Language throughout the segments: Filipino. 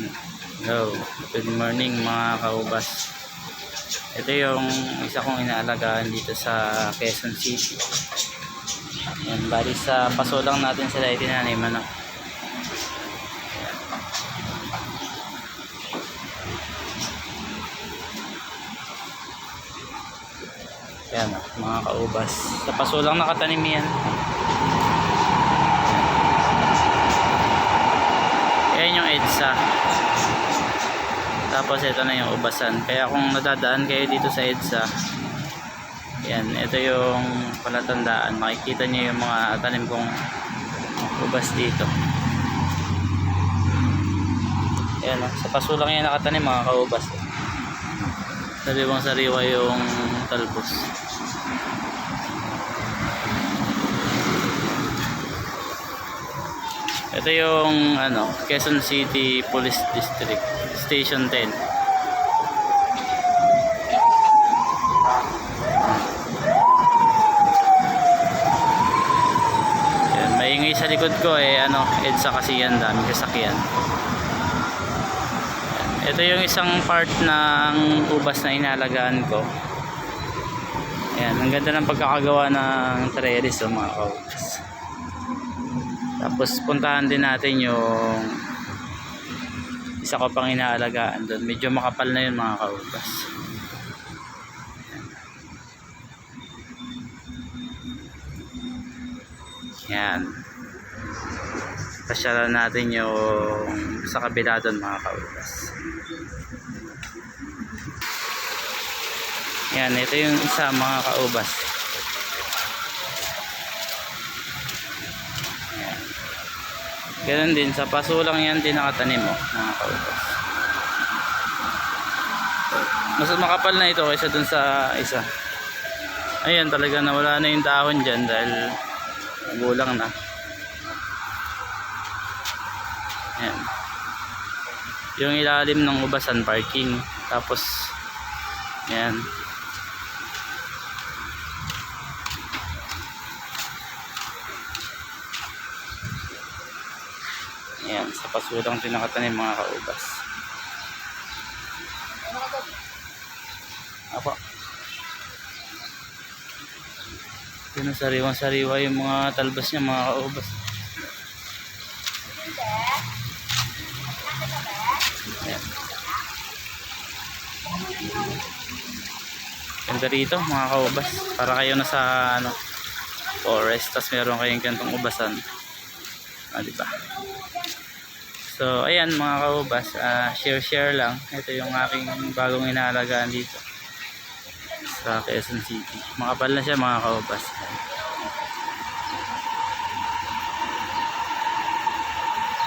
Hello, good morning mga kaubas. Ito yung isa kong inaalagaan dito sa Quezon City. Yan, bali sa paso lang natin sila itinanim ano. Yan. Mga kaubas. Sa paso lang nakatanim yan. Yan yung EDSA. Tapos ito na yung ubasan. Kaya kung nadadaan kayo dito sa EDSA, yan, ito yung palatandaan. Makikita niyo yung mga tanim kong ubas dito. Yan, oh. sa paso lang nakatanim mga kaubas. Sariwang sariwa yung talbos. Ito yung ano, Quezon City Police District, Station 10. Yan, maingay sa likod ko eh ano, EDSA kasi yan, dami sasakyan. Yan. Ito yung isang part ng ubas na inalagaan ko. Yan, ang ganda ng pagkakagawa ng trellis oh, mga kaubas. Tapos puntahan din natin yung isa ko pang inaalagaan doon. Medyo makapal na yun mga kaubas. Yan. Pasyalan natin yung sa kabila doon mga kaubas. Yan, ito yung isa mga kaubas. Ganun din, sa paso lang yan din nakatanim mo, mga kaubas. Mas makapal na ito kaysa dun sa isa. Ayan, talaga nawala na yung dahon dyan dahil magulang na. Ayan. Yung ilalim ng ubasan parking. Tapos, ayan. Ayan, sa pasulang din mga kaubas. Apo. Pinasariwang sariwa yung mga talbas niya mga kaubas. Ayan. Ganda rito mga kaubas. Para kayo na sa ano, forest. Tapos meron kayong gantong ubasan. Ah, di ba? So, ayan mga kaubas, ah, share-share lang. Ito yung aking bagong inaalagaan dito sa Quezon City. Makapal na siya mga kaubas.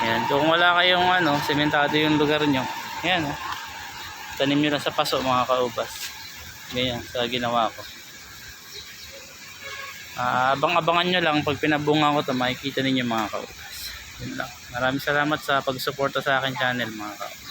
Ayan, kung wala kayong ano, sementado yung lugar nyo, ayan oh. Tanim nyo lang sa paso mga kaubas. Ganyan, sa ginawa ko. Ah, abang-abangan nyo lang pag pinabunga ko to makikita ninyo mga kaubas. Yun lang. Maraming salamat sa pagsuporta sa akin channel mga kaubas.